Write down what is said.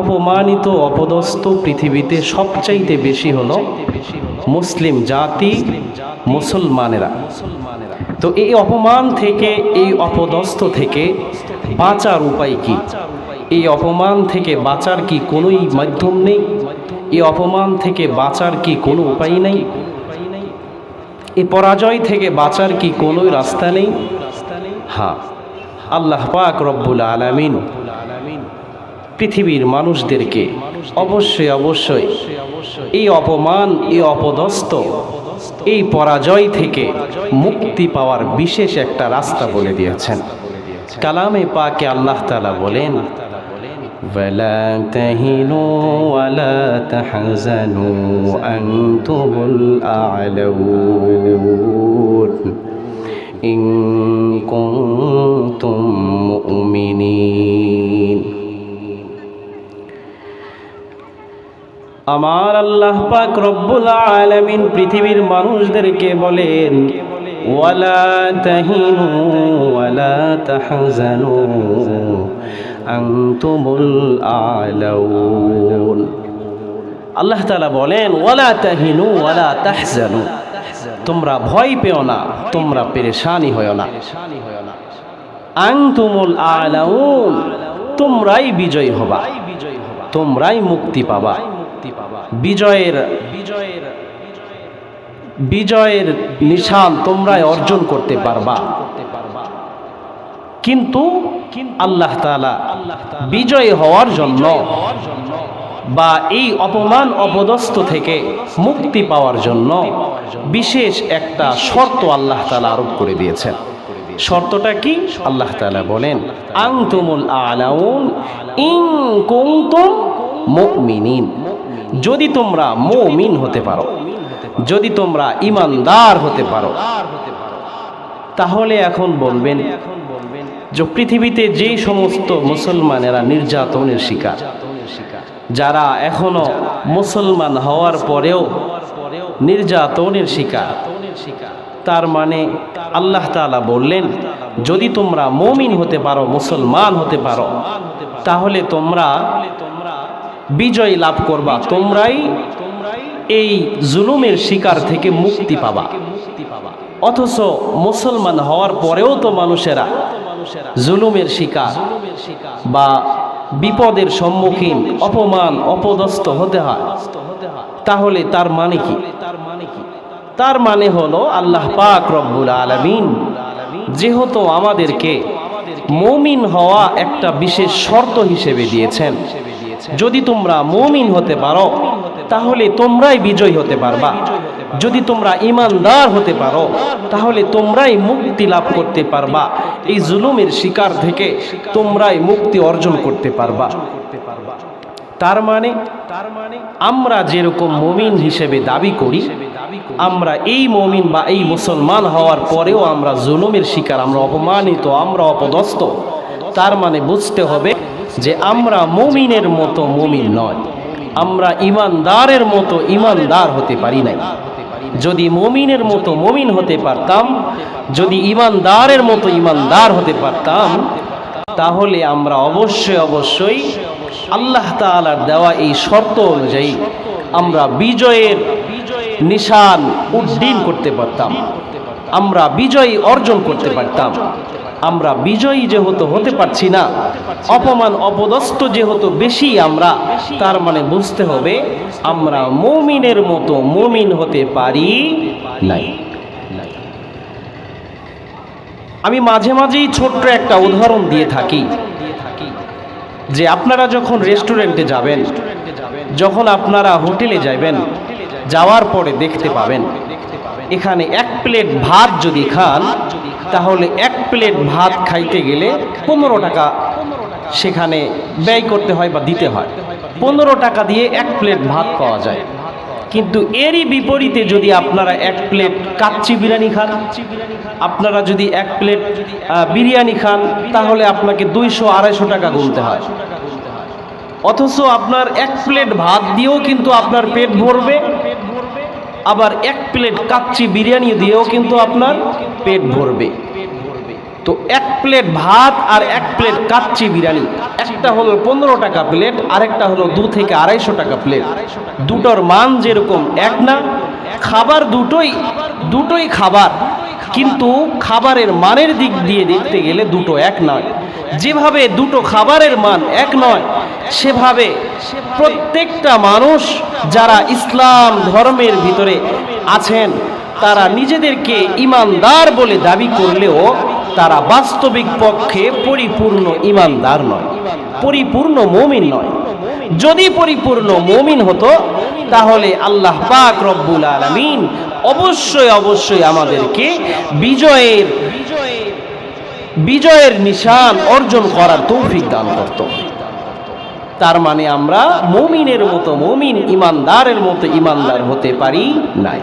অপমানিত অপদস্থ পৃথিবীতে সবচাইতে বেশি হলো মুসলিম জাতি, মুসলমানেরা। তো এই অপমান থেকে, এই অপদস্থ থেকে বাঁচার উপায় কি? এই অপমান থেকে বাঁচার কি কোনোই মাধ্যম নেই? এই অপমান থেকে বাঁচার কি কোনো উপায় নেই? এই পরাজয় থেকে বাঁচার কি কোনোই রাস্তা নেই? হ্যাঁ আল্লাহ পাক রব্বুল আলামিন পৃথিবীর মানুষদেরকে অবশ্যই অবশ্যই এই অপমান এই অপদস্থ এই পরাজয় থেকে মুক্তি পাওয়ার বিশেষ একটা রাস্তা বলে দিয়েছেন কালামে পাকে আল্লাহ তালা বলেন ولا تهنوا ولا تحزنوا أنتم الأعلون إن كنتم مؤمنين আমার আল্লাহ পাক রব্বুল আলামিন পৃথিবীর মানুষদেরকে বলেন, ওয়ালা তাহিনু ওয়ালা তাহজানু, আনতুমুল আলাউন। আল্লাহ তাআলা বলেন, ওয়ালা তাহিনু ওয়ালা তাহজানু, তোমরা ভয় পেও না, তোমরা পেরেশানি হয় না। আনতুমুল আলাউন, তোমরাই বিজয় হবা, তোমরাই মুক্তি পাবা। বিজয়ের বিজয়ের বিজয়ের নিশান তোমরাই অর্জন করতে পারবা। কিন্তু আল্লাহ বিজয় হওয়ার জন্য বা এই অপমান অপদস্থ থেকে মুক্তি পাওয়ার জন্য বিশেষ একটা শর্ত আল্লাহ তাআলা আরোপ করে দিয়েছেন। শর্তটা কি? আল্লাহ তাআলা বলেন আংতুমুল আলাউন ইন কুনতুম মুমিনিন। যদি তোমরা মুমিন হতে পারো, যদি তোমরা ইমানদার হতে পারো, তাহলে এখন বলবেন যে পৃথিবীতে যে সমস্ত মুসলমানেরা নির্যাতনের শিকার, যারা এখনও মুসলমান হওয়ার পরেও নির্যাতনের শিকার, তার মানে আল্লাহ তাআলা বললেন, যদি তোমরা মমিন হতে পারো, মুসলমান হতে পারো, তাহলে তোমরা বিজয় লাভ করবা। তোমরাই এই জুলুমের শিকার থেকে মুক্তি পাবা। অথচ মুসলমান হওয়ার পরেও তো মানুষেরা জুলুমের শিকার বা বিপদের সম্মুখীন, অপমান, অপদস্থ হতে হয়। তাহলে তার মানে কি? তার মানে হলো আল্লাহ পাক রব্বুল আলামিন যেহেতু আমাদেরকে মমিন হওয়া একটা বিশেষ শর্ত হিসেবে দিয়েছেন। যদি তোমরা মমিন হতে পারো, তাহলে তোমরাই বিজয় হতে পারবা। যদি তোমরা ইমানদার হতে পারো, তাহলে তোমরাই মুক্তি লাভ করতে পারবা। এই জুলুমের শিকার থেকে তোমরাই মুক্তি অর্জন করতে পারবা। তার মানে তার মানে আমরা যেরকম মমিন হিসেবে দাবি করি, আমরা এই মমিন বা এই মুসলমান হওয়ার পরেও আমরা জুলুমের শিকার, আমরা অপমানিত, আমরা অপদস্থ। তার মানে বুঝতে হবে যে আমরা মমিনের মতো মমিন নয়। আমরা ইমানদারের মতো ইমানদার হতে পারি নাই। যদি মমিনের মতো মমিন হতে পারতাম, যদি ইমানদারের মতো ইমানদার হতে পারতাম, তাহলে আমরা অবশ্যই অবশ্যই আল্লাহ তাআলার দেওয়া এই শর্ত অনুযায়ী আমরা বিজয়ের নিশান উড্ডীন করতে পারতাম। আমরা বিজয় অর্জন করতে পারতাম। আমরা বিজয়ী যেহেতু হতে পারছি না, অপমান অপদস্থ যেহেতু বেশি আমরা, তার মানে বুঝতে হবে আমরা মমিনের মতো মমিন হতে পারি নাই। আমি মাঝে মাঝেই ছোট্ট একটা উদাহরণ দিয়ে থাকি, যে আপনারা যখন রেস্টুরেন্টে যাবেন, যখন আপনারা হোটেলে যাবেন যাওয়ার পরে দেখতে পাবেন, এখানে এক প্লেট ভাত যদি খান তাহলে এক প্লেট ভাত খাইতে গেলে পনেরো টাকা সেখানে ব্যয় করতে হয় বা দিতে হয়। পনেরো টাকা দিয়ে এক প্লেট ভাত পাওয়া যায়। কিন্তু এরই বিপরীতে যদি আপনারা এক প্লেট কাচ্চি বিরিয়ানি খান, আপনারা যদি এক প্লেট বিরিয়ানি খান, তাহলে আপনাকে দুইশো আড়াইশো টাকা গুনতে হয়। অথচ আপনার এক প্লেট ভাত দিয়েও কিন্তু আপনার পেট ভরবে আবার এক প্লেট কাচ্চি বিরিয়ানি দিয়েও কিন্তু আপনার পেট ভরবে। তো এক প্লেট ভাত আর এক প্লেট কাচ্চি বিরিয়ানি। একটা হলো পনেরো টাকা প্লেট, আরেকটা হলো দু থেকে আড়াইশো টাকা প্লেট। দুটোর মান যেরকম এক না, খাবার দুটোই দুটোই খাবার। কিন্তু খাবারের মানের দিক দিয়ে দেখতে গেলে দুটো এক নয়। যেভাবে দুটো খাবারের মান এক নয় সেভাবে প্রত্যেকটা মানুষ যারা ইসলাম ধর্মের ভিতরে আছেন, তারা নিজেদেরকে ইমানদার বলে দাবি করলেও তারা বাস্তবিক পক্ষে পরিপূর্ণ ইমানদার নয়, পরিপূর্ণ মমিন নয়। যদি পরিপূর্ণ মমিন হতো, তাহলে আল্লাহ পাক রব্বুল আলামিন অবশ্যই অবশ্যই আমাদেরকে বিজয়ের বিজয়ের নিশান অর্জন করার তৌফিক দান করত। তার মানে আমরা মমিনের মতো মমিন ইমানদারের মতো ইমানদার হতে পারি নাই।